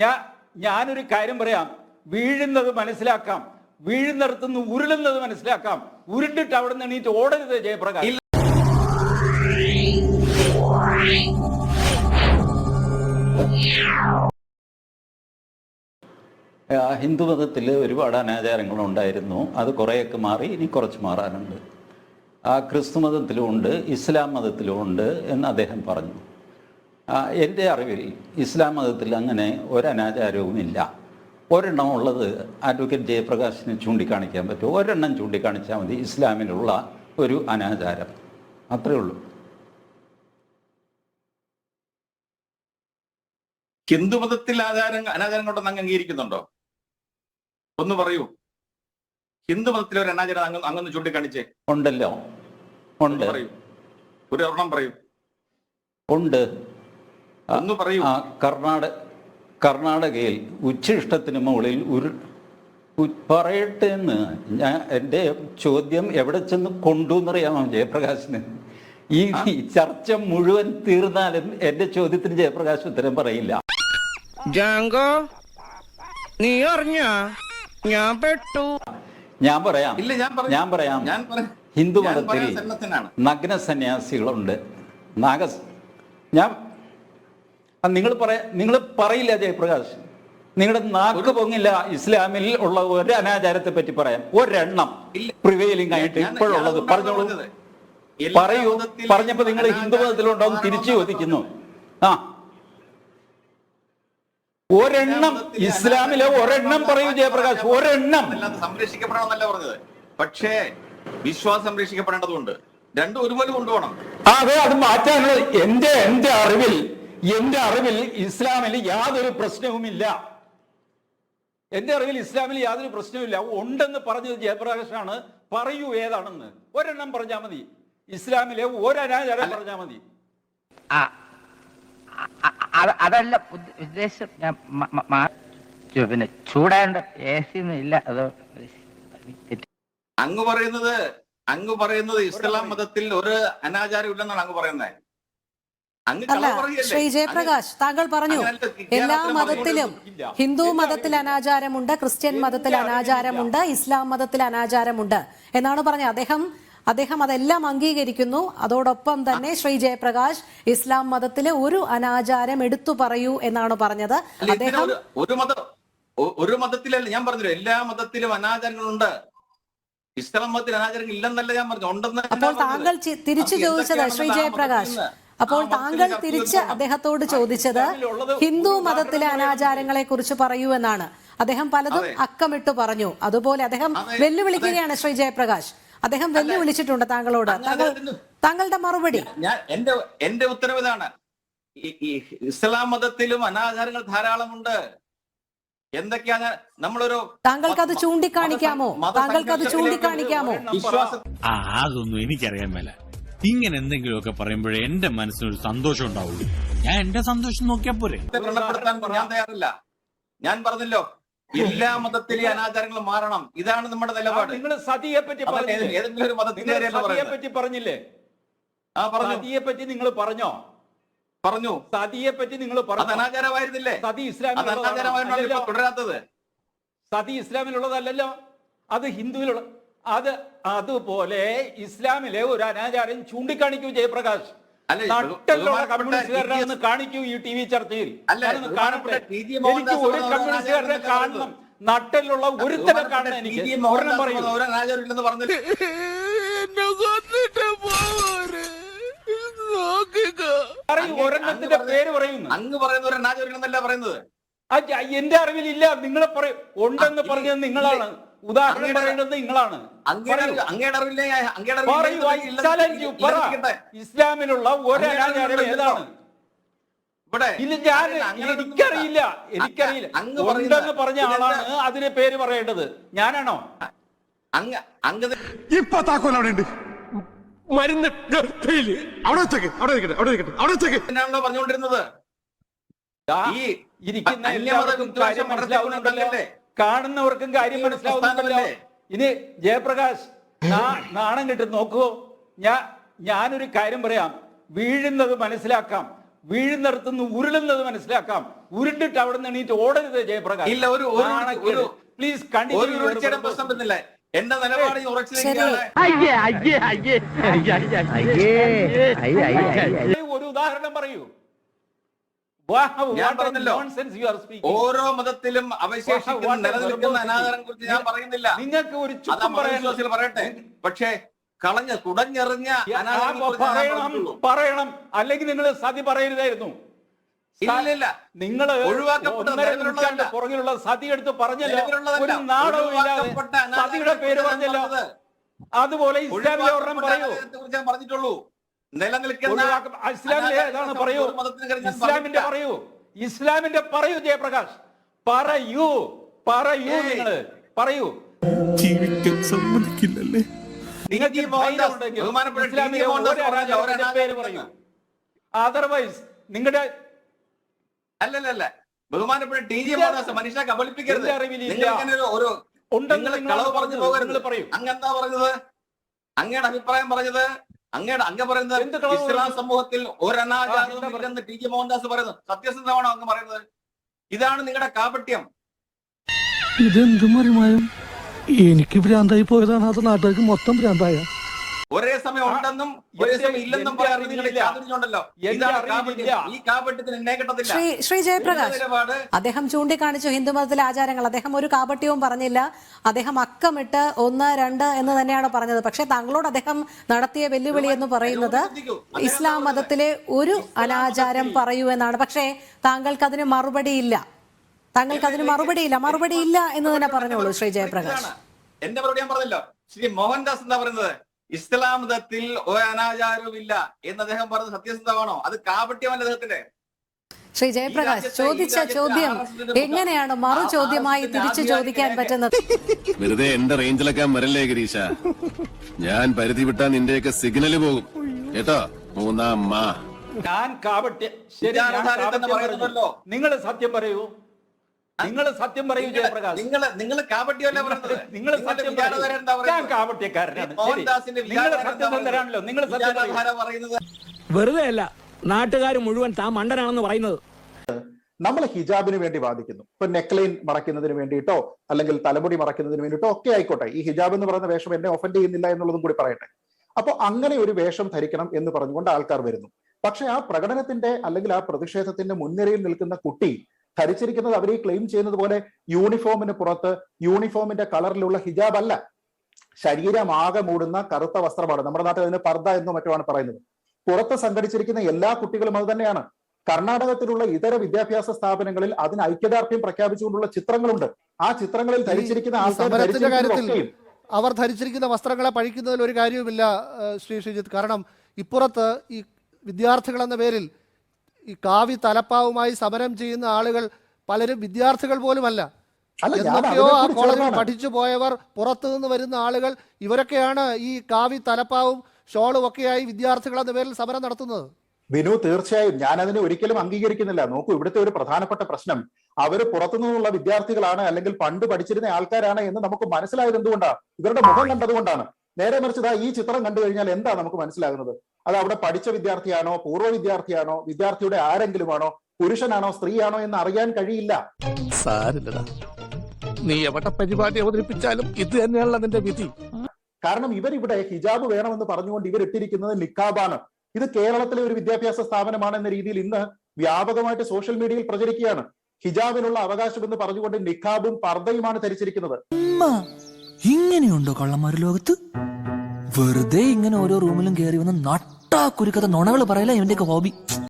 ഞാൻ ഞാനൊരു കാര്യം പറയാം. വീഴുന്നത് മനസ്സിലാക്കാം. വീഴുന്നിടത്തുനിന്ന് ഉരുളുന്നത് മനസ്സിലാക്കാം. ഉരുണ്ടിട്ട് അവിടെ നിന്ന് എണീറ്റ് ഓടരുത് ജയപ്രകാശ്. ഹിന്ദു മതത്തിൽ ഹിന്ദുമതത്തിൽ ഒരുപാട് അനാചാരങ്ങൾ ഉണ്ടായിരുന്നു. അത് കുറേയൊക്കെ മാറി ഇനി കുറച്ച് മാറാനുണ്ട്. ആ ക്രിസ്തു മതത്തിലും ഉണ്ട് ഇസ്ലാം മതത്തിലും ഉണ്ട് എന്ന് അദ്ദേഹം പറഞ്ഞു. എന്റെ അറിവിൽ ഇസ്ലാം മതത്തിൽ അങ്ങനെ ഒരനാചാരവുമില്ല. ഒരെണ്ണം ഉള്ളത് അഡ്വക്കേറ്റ് ജയപ്രകാശിന് ചൂണ്ടിക്കാണിക്കാൻ പറ്റും. ഒരെണ്ണം ചൂണ്ടിക്കാണിച്ചാൽ മതി ഇസ്ലാമിലുള്ള ഒരു അനാചാരം. അത്രയേ ഉള്ളൂ. ഹിന്ദുമതത്തിൽ ആചാരം അനാചാരങ്ങളുണ്ടെന്ന് അങ്ങ് അംഗീകരിക്കുന്നുണ്ടോ? ഒന്ന് പറയൂ. ഹിന്ദുമതത്തിലെ ഒരു അനാചാരം അങ്ങ് അങ്ങൊന്ന് ചൂണ്ടിക്കാണിച്ചേ. ഉണ്ടല്ലോ. ഉണ്ട്. പറയൂ. ഒരു ഒരെണ്ണം പറയൂ. ഉണ്ട്. ഒന്ന് പറയൂ. ആ കർണാടക കർണാടകയിൽ ഉച്ചിഷ്ടത്തിന് മുകളിൽ ഒരു പറയട്ടെ എന്ന് ഞാൻ എന്റെ ചോദ്യം എവിടെ ചെന്ന് കൊണ്ടു എന്നറിയാമോ ജയപ്രകാശിന്? ഈ ചർച്ച മുഴുവൻ തീർന്നാലും എന്റെ ചോദ്യത്തിന് ജയപ്രകാശ് ഉത്തരം പറയില്ല. ജാങ്കോ നീ അറിഞ്ഞ? ഞാൻ പെട്ടു. ഞാൻ പറയാം. ഇല്ല ഞാൻ പറയാം. ഞാൻ പറയാം ഹിന്ദു മതത്തിൽ നഗ്ന സന്യാസികളുണ്ട് നാഗസ് ഞാൻ നിങ്ങൾ പറയാ നിങ്ങൾ പറയില്ല ജയപ്രകാശ് നിങ്ങളുടെ നാക്ക് പൊങ്ങില്ല ഇസ്ലാമിൽ ഉള്ള ഒരു അനാചാരത്തെ പറ്റി പറയാം. ഒരെണ്ണം പ്രിവേലിംഗ് പ്രിവെയിലിംഗ് ആയിട്ട് ഇപ്പോഴുള്ളത് പറഞ്ഞോളൂ. പറയൂ. പറഞ്ഞപ്പോ നിങ്ങൾ ഹിന്ദു മതത്തിലുണ്ടോ എന്ന് തിരിച്ചു ചോദിക്കുന്നു. ആ. ഒരെണ്ണം ഇസ്ലാമിലെ ഒരെണ്ണം പറയൂ ജയപ്രകാശ് ഒരെണ്ണം. സംരക്ഷിക്കപ്പെടണമെന്നല്ല പറഞ്ഞത്. പക്ഷേ വിശ്വാസം സംരക്ഷിക്കപ്പെടേണ്ടതുണ്ട്. രണ്ടും ഒരുപോലെ കൊണ്ടുപോകണം. അതെ അത് മാറ്റാനുള്ള എന്റെ എന്റെ അറിവിൽ എന്റെ അറിവിൽ ഇസ്ലാമിൽ യാതൊരു പ്രശ്നവുമില്ല. എന്റെ അറിവിൽ ഇസ്ലാമിൽ യാതൊരു പ്രശ്നവുമില്ല. ഉണ്ടെന്ന് പറഞ്ഞത് ജയപ്രകാശാണ്. പറയൂ ഏതാണെന്ന്. ഒരെണ്ണം പറഞ്ഞാൽ മതി. ഇസ്ലാമിലെ ഒരനാചാരം പറഞ്ഞാൽ മതി. അതല്ല ഉദ്ദ- ഉദ്ദേശം. ഞാൻ പിന്നെ ചൂടാണ്ട് എ സി ഇല്ല. അതോ. അങ്ങ് പറയുന്നത് അങ്ങ് പറയുന്നത് ഇസ്ലാം മതത്തിൽ ഒരു അനാചാരം ഇല്ലെന്നാണ് അങ്ങ് പറയുന്നത്. അല്ല ശ്രീ ജയപ്രകാശ് താങ്കൾ പറഞ്ഞു എല്ലാ മതത്തിലും ഹിന്ദു മതത്തിൽ അനാചാരമുണ്ട് ക്രിസ്ത്യൻ മതത്തിൽ അനാചാരമുണ്ട് ഇസ്ലാം മതത്തിൽ അനാചാരമുണ്ട് എന്നാണ് പറഞ്ഞത്. അദ്ദേഹം അദ്ദേഹം അതെല്ലാം അംഗീകരിക്കുന്നു. അതോടൊപ്പം തന്നെ ശ്രീ ജയപ്രകാശ് ഇസ്ലാം മതത്തിലെ ഒരു അനാചാരം എടുത്തു പറയൂ എന്നാണ് പറഞ്ഞത്. അദ്ദേഹം ഒരു- മതം ഒരു മതത്തിലല്ല ഞാൻ പറഞ്ഞു എല്ലാ മതത്തിലും അനാചാരങ്ങളുണ്ട്. ഇസ്ലാം മതത്തിൽ അനാചാരങ്ങൾ ഇല്ലെന്നല്ല ഞാൻ പറഞ്ഞു ഉണ്ടെന്ന് അപ്പോൾ താങ്കൾ തിരിച്ചു ചോദിച്ചത് ശ്രീ ജയപ്രകാശ് അപ്പോൾ താങ്കൾ തിരിച്ച് അദ്ദേഹത്തോട് ചോദിച്ചത് ഹിന്ദു മതത്തിലെ അനാചാരങ്ങളെ കുറിച്ച് പറയൂ എന്നാണ് അദ്ദേഹം പലതും അക്കമിട്ട് പറഞ്ഞു അതുപോലെ അദ്ദേഹം വെല്ലുവിളിക്കുകയാണ് ശ്രീ ജയപ്രകാശ് അദ്ദേഹം വെല്ലുവിളിച്ചിട്ടുണ്ട് താങ്കളോട് താങ്കൾ താങ്കളുടെ മറുപടി എന്റെ എന്റെ ഉത്തരവ് ഇതാണ് ഇസ്ലാം മതത്തിലും അനാചാരങ്ങൾ ധാരാളമുണ്ട് എന്തൊക്കെയാ ഞാൻ- നമ്മളൊരു താങ്കൾക്ക് അത് ചൂണ്ടിക്കാണിക്കാമോ താങ്കൾക്ക് അത് ചൂണ്ടിക്കാണിക്കാമോ അതൊന്നും എനിക്കറിയാൻ മേല ഇങ്ങനെ എന്തെങ്കിലുമൊക്കെ പറയുമ്പോഴേ എന്റെ മനസ്സിനൊരു സന്തോഷം ഉണ്ടാവുള്ളൂ. ഞാൻ എന്റെ സന്തോഷം നോക്കിയാ പോരെ. വ്രണപ്പെടുത്താൻ ഞാൻ തയ്യാറില്ല. ഞാൻ പറഞ്ഞല്ലോ എല്ലാ മതത്തിലെ അനാചാരങ്ങളും മാറണം. ഇതാണ് നമ്മുടെ നിലപാട്. നിങ്ങൾ സതിയെ പറ്റി പറഞ്ഞില്ലേ? ഏതെങ്കിലും ഒരു മതത്തിന്റെ നിങ്ങൾ കാര്യമല്ല സതിയെ പറയുന്നത്. പറ്റി പറഞ്ഞില്ലേ? ആ പറഞ്ഞു. സതിയെ പറ്റി നിങ്ങൾ പറഞ്ഞോ? പറഞ്ഞു. സതിയെ പറ്റി നിങ്ങൾ അത് പറഞ്ഞു അനാചാരമായിരുന്നില്ലേ? സതി അത് ഇസ്ലാമിലുള്ളതാണോ? അനാചാരമായിരുന്നല്ലോ ഇപ്പൊ അല്ലല്ലോ. തുടരാത്തത്. സതി ഇസ്ലാമിലുള്ളതല്ലല്ലോ. അത് ഹിന്ദുവിലുള്ള അത് അതുപോലെ ഇസ്ലാമിലെ ഒരു അനാചാരം ചൂണ്ടിക്കാണിക്കൂ ജയപ്രകാശ് ബഹുമാനപ്പെട്ട കമ്മ്യൂണിസ്റ്റുകാരനാണെന്ന് കാണിക്കൂ ഈ ടി വി ചർച്ചയിൽ. കാണട്ടെ. എനിക്ക് ഒരു കമ്മ്യൂണിസ്റ്റുകാരനെ കാണണം. നട്ടലുള്ള ഒരുത്തരം കാണണം. എനിക്ക്. ഒരെണ്ണം പറയൂ. ഒരു അനാചാരം ഇല്ലെന്ന് പറഞ്ഞില്ല? പറയൂ ഒരെണ്ണത്തിന്റെ പേര് പറയുന്നു. അങ്ങ് പറയുന്ന ഒരു അനാചാരം പറയുന്നത്. എന്റെ അറിവിലില്ല നിങ്ങൾ പറയും. ഉണ്ടെന്ന് പറഞ്ഞത് നിങ്ങളാണ്. ഉദാഹരണം പറയുന്നത് പറയേണ്ടത് നിങ്ങളാണ്. ഇസ്ലാമിലുള്ള ഒരു അങ്ങയുടെ ഏതാണ് ഇവിടെ ഇല്ല ഞാൻ എനിക്കറിയില്ല എനിക്കറിയില്ല. ഉണ്ടെന്ന് പറഞ്ഞ ആളാണ് അതിന് പേര് പറയേണ്ടത്. ഞാനാണോ? അങ്ങ് അങ്ങ് ഇപ്പൊ താക്കോൽ അവിടെ ഉണ്ട് മരുന്ന് അവിടെ വെച്ചേക്ക് അവിടെ ഇരിക്കട്ടെ അവിടെ ഇരിക്കട്ടെ അവിടെ വെച്ചേക്ക്. പറഞ്ഞുകൊണ്ടിരുന്നത്? ഈ ഇരിക്കുന്ന എല്ലാവർക്കും കാര്യം മനസ്സിലാവുന്നുണ്ടല്ലോ? കാണുന്നവർക്കും കാര്യം മനസ്സിലാവുന്നുണ്ടല്ലോ ഇനി ജയപ്രകാശ് നാണം കിട്ടും നോക്കൂ ഞാൻ ഞാനൊരു കാര്യം പറയാം വീഴുന്നത് മനസ്സിലാക്കാം വീഴുന്നിടത്തുനിന്ന് ഉരുളുന്നത് മനസ്സിലാക്കാം ഉരുണ്ടിട്ട് അവിടെ നിന്ന് എണീറ്റ് ഓടരുത് ജയപ്രകാശ് ഇല്ല, ഒരു- പ്ലീസ് ഒരു കണ്ടിന്യൂ വരുന്നില്ല എന്റെ നിലപാട് ഈ ഉറച്ചു നിൽക്കുകയാണ് അയ്യേ അയ്യേ അയ്യേ അയ്യേ അയ്യേ അയ്യേ ഒരു ഉദാഹരണം പറയൂ ഞാൻ പറഞ്ഞല്ലോ. ഓരോ മതത്തിലും അവശേഷിക്കുന്ന നിലനിൽക്കുന്ന. അനാദരം കുറിച്ച് ഞാൻ പറയുന്നില്ല. നിങ്ങൾക്ക് ഒരു മതവിശ്വാസികൾ പറയട്ടെ. പക്ഷേ കളഞ്ഞ കുറിച്ച് പറയണം അല്ലെങ്കിൽ നിങ്ങൾ സതി പറയരുതായിരുന്നു. ഇല്ല. നിങ്ങൾ ഒഴിവാക്കപ്പെട്ട. പുറകിലുള്ള സതി എടുത്ത് പറഞ്ഞല്ലോ. ഒരു ഇല്ലാതെ സതിയുടെ പേര് പറഞ്ഞല്ലോ. അതുപോലെ ഇസ്ലാമിലെ ഒരെണ്ണം പറയൂ. ഞാൻ പറഞ്ഞിട്ടുള്ളൂ. നിലനിൽക്കുന്ന ഇസ്ലാമിലെ ഏതാണ് പറയൂ. ഇസ്ലാമിന്റെ പറയൂ. ഇസ്ലാമിന്റെ പറയൂ ജയപ്രകാശ്. പറയൂ പറയൂ. നിങ്ങൾ. പറയൂ. ജീവിക്കാൻ സമ്മതിക്കില്ലല്ലേ? നിങ്ങൾക്ക് ബഹുമാനപ്പെട്ട അതർവൈസ് നിങ്ങളുടെ അല്ലല്ല ബഹുമാനപ്പെട്ട ടി ജി മോഹൻദാസ് മനുഷ്യനെ കബളിപ്പിക്കരുത്. ഒരു- കളവ് പറഞ്ഞു. പോകരുത്. പറഞ്ഞത്? അങ്ങയുടെ അഭിപ്രായം പറഞ്ഞത്? അങ്ങയുടെ അങ്ങ് പറയുന്നത് ഇസ്ലാം സമൂഹത്തിൽ ഒരനാചാരവും ഇല്ലെന്ന് ടി ജി മോഹൻദാസ് പറയുന്നത്. സത്യസന്ധമാണോ അങ്ങ് പറയുന്നത്? ഇതാണ് നിങ്ങളുടെ കാപട്യം. ഇതെന്തും മറിമായും? എനിക്ക് ഭ്രാന്തായി പോയതാണ്. അത് നാട്ടുകാർക്ക് മൊത്തം ഭ്രാന്തായ. ഒരേ സമയം ഉണ്ടെന്നും ഒരേ സമയം ഇല്ലെന്നും. കാപട്യം ഈ കാപട്യത്തിന് എന്നെ കിട്ടത്തില്ല ശ്രീ ശ്രീ ജയപ്രകാശ് അദ്ദേഹം ചൂണ്ടിക്കാണിച്ചു ഹിന്ദു മതത്തിലെ ആചാരങ്ങൾ അദ്ദേഹം ഒരു കാപട്യവും പറഞ്ഞില്ല അദ്ദേഹം അക്കമിട്ട് ഒന്ന് രണ്ട് എന്ന് തന്നെയാണ് പറഞ്ഞത് പക്ഷെ താങ്കളോട് അദ്ദേഹം നടത്തിയ വെല്ലുവിളി എന്ന് പറയുന്നത് ഇസ്ലാം മതത്തിലെ ഒരു അനാചാരം പറയൂ എന്നാണ് പക്ഷേ താങ്കൾക്ക് അതിന് മറുപടിയില്ല താങ്കൾക്ക് അതിന് മറുപടിയില്ല മറുപടിയില്ല എന്ന് തന്നെ പറഞ്ഞോളൂ ശ്രീ ജയപ്രകാശ്. എന്റെ മറുപടി ഞാൻ പറഞ്ഞല്ലോ ശ്രീ മോഹൻദാസ് എന്താ പറയുന്നത് ഇസ്ലാം മതത്തിൽ ഒരു അനാചാരവുമില്ല എന്ന് അദ്ദേഹം പറഞ്ഞത് സത്യസന്ധമാണോ അത് കാപട്യമല്ല അദ്ദേഹത്തിന്റെ ശ്രീ ജയപ്രകാശ് ചോദിച്ച ചോദ്യം എങ്ങനെയാണ് മറു ചോദ്യമായി തിരിച്ചു ചോദിക്കാൻ പറ്റുന്നത് വെറുതെ എന്റെ റേഞ്ചിലൊക്കെ വരല്ലേ ഗിരീശ ഞാൻ പരിധി വിട്ടാ നിന്റെയൊക്കെ സിഗ്നൽ പോകും കേട്ടോ മൂന്നാം മാ ഞാൻ കാപട്യ ശരി ഞാൻ കാപട്യം. നിങ്ങൾ സത്യം പറയൂ നിങ്ങൾ സത്യം പറയൂ ജയപ്രകാശ്. നിങ്ങൾ നിങ്ങൾ കാപട്യമല്ല പറഞ്ഞത്? നിങ്ങൾ സത്യം ഞാൻ കാപട്യക്കാരനാണ്. നിങ്ങൾ സത്യം നിങ്ങൾ സത്യം പറയൂ. പറയുന്നത്? വെറുതെ അല്ല നാട്ടുകാർ മുഴുവൻ താൻ മണ്ടനാണെന്ന് പറയുന്നത്. നമ്മൾ ഹിജാബിന് വേണ്ടി വാദിക്കുന്നു. ഇപ്പൊ നെക്ലൈൻ മറയ്ക്കുന്നതിന് വേണ്ടിയിട്ടോ അല്ലെങ്കിൽ തലമുടി മറയ്ക്കുന്നതിന് വേണ്ടിയിട്ടോ ഒക്കെ ആയിക്കോട്ടെ. ഈ ഹിജാബ് എന്ന് പറയുന്ന വേഷം എന്നെ ഒഫൻഡ് ചെയ്യുന്നില്ല എന്നുള്ളതും കൂടി പറയട്ടെ. അപ്പോൾ അങ്ങനെ ഒരു വേഷം ധരിക്കണം എന്ന് പറഞ്ഞുകൊണ്ട് ആൾക്കാർ വരുന്നു. പക്ഷെ ആ പ്രകടനത്തിന്റെ അല്ലെങ്കിൽ ആ പ്രതിഷേധത്തിന്റെ മുൻനിരയിൽ നിൽക്കുന്ന കുട്ടി ധരിച്ചിരിക്കുന്നത് അവർ ഈ ക്ലെയിം ചെയ്യുന്നത് പോലെ യൂണിഫോമിന് പുറത്ത് യൂണിഫോമിന്റെ കളറിലുള്ള ഹിജാബ് അല്ല. ശരീരം ആകെ മൂടുന്ന കറുത്ത വസ്ത്രമാണ്. നമ്മുടെ നാട്ടിൽ അതിന് പർദ്ദ എന്നും മറ്റുമാണ് പറയുന്നത്. പുറത്ത് സംഘടിച്ചിരിക്കുന്ന എല്ലാ കുട്ടികളും അത് തന്നെയാണ്. കർണാടകത്തിലുള്ള ഇതര വിദ്യാഭ്യാസ സ്ഥാപനങ്ങളിൽ അതിന് ഐക്യദാർഢ്യം പ്രഖ്യാപിച്ചുകൊണ്ടുള്ള ചിത്രങ്ങളുണ്ട്. ആ ചിത്രങ്ങളിൽ ധരിച്ചിരിക്കുന്ന ആൾക്കാർ അവർ ധരിച്ചിരിക്കുന്ന വസ്ത്രങ്ങളെ പഴിക്കുന്നതിൽ ഒരു കാര്യവുമില്ല ശ്രീ ശ്രീജിത്ത്. കാരണം ഇപ്പുറത്ത് ഈ വിദ്യാർത്ഥികൾ എന്ന പേരിൽ ഈ കാവി തലപ്പാവുമായി സമരം ചെയ്യുന്ന ആളുകൾ പലരും വിദ്യാർത്ഥികൾ പോലുമല്ല. എന്തൊക്കെയോ ആ കോളേജിൽ പഠിച്ചു പോയവർ പുറത്തു നിന്ന് വരുന്ന ആളുകൾ ഇവരൊക്കെയാണ് ഈ കാവി തലപ്പാവും ഷോളും ഒക്കെയായി വിദ്യാർത്ഥികൾ എന്ന പേരിൽ സമരം നടത്തുന്നത്. വിനു തീർച്ചയായും. ഞാൻ അതിനെ ഒരിക്കലും അംഗീകരിക്കുന്നില്ല. നോക്കൂ ഇവിടുത്തെ ഒരു പ്രധാനപ്പെട്ട പ്രശ്നം. അവർ പുറത്തുനിന്നുള്ള വിദ്യാർത്ഥികളാണ് അല്ലെങ്കിൽ പണ്ട് പഠിച്ചിരുന്ന ആൾക്കാരാണ് എന്ന് നമുക്ക് മനസ്സിലായത് എന്തുകൊണ്ടാണ് ഇവരുടെ മുഖം കണ്ടതുകൊണ്ടാണ്. നേരെ മറിച്ച് ഈ ചിത്രം കണ്ടു കഴിഞ്ഞാൽ എന്താ നമുക്ക് മനസ്സിലാകുന്നത്? അത് അവിടെ പഠിച്ച വിദ്യാർത്ഥിയാണോ പൂർവ വിദ്യാർത്ഥിയാണോ വിദ്യാർത്ഥിയുടെ ആരെങ്കിലുമാണോ പുരുഷനാണോ സ്ത്രീയാണോ എന്ന് അറിയാൻ കഴിയില്ല. സാരില്ലടാ. നീ എവിടെ പരിപാടി അവതരിപ്പിച്ചാലും ഇത് തന്നെയാണല്ലോ നിന്റെ വിധി. കാരണം ഇവരിവിടെ ഹിജാബ് വേണമെന്ന് പറഞ്ഞുകൊണ്ട് ഇവർ ഇട്ടിരിക്കുന്നത് നിക്കാബാണ്. ഇത് കേരളത്തിലെ ഒരു വിദ്യാഭ്യാസ സ്ഥാപനമാണ് എന്ന രീതിയിൽ ഇന്ന് വ്യാപകമായിട്ട് സോഷ്യൽ മീഡിയയിൽ പ്രചരിക്കുകയാണ്. ഹിജാബിനുള്ള അവകാശം എന്ന് പറഞ്ഞുകൊണ്ട് നിക്കാബും പർദ്ദയുമാണ് ധരിച്ചിരിക്കുന്നത്. ഇങ്ങനെയുണ്ടോ കള്ളന്മാർ ലോകത്ത്? വെറുതെ ഇങ്ങനെ ഓരോ റൂമിലും കയറി വന്ന് നട്ടാ കുരുക്കഥ നുണകൾ പറയില്ല ഇവന്റെയൊക്കെ ഹോബി.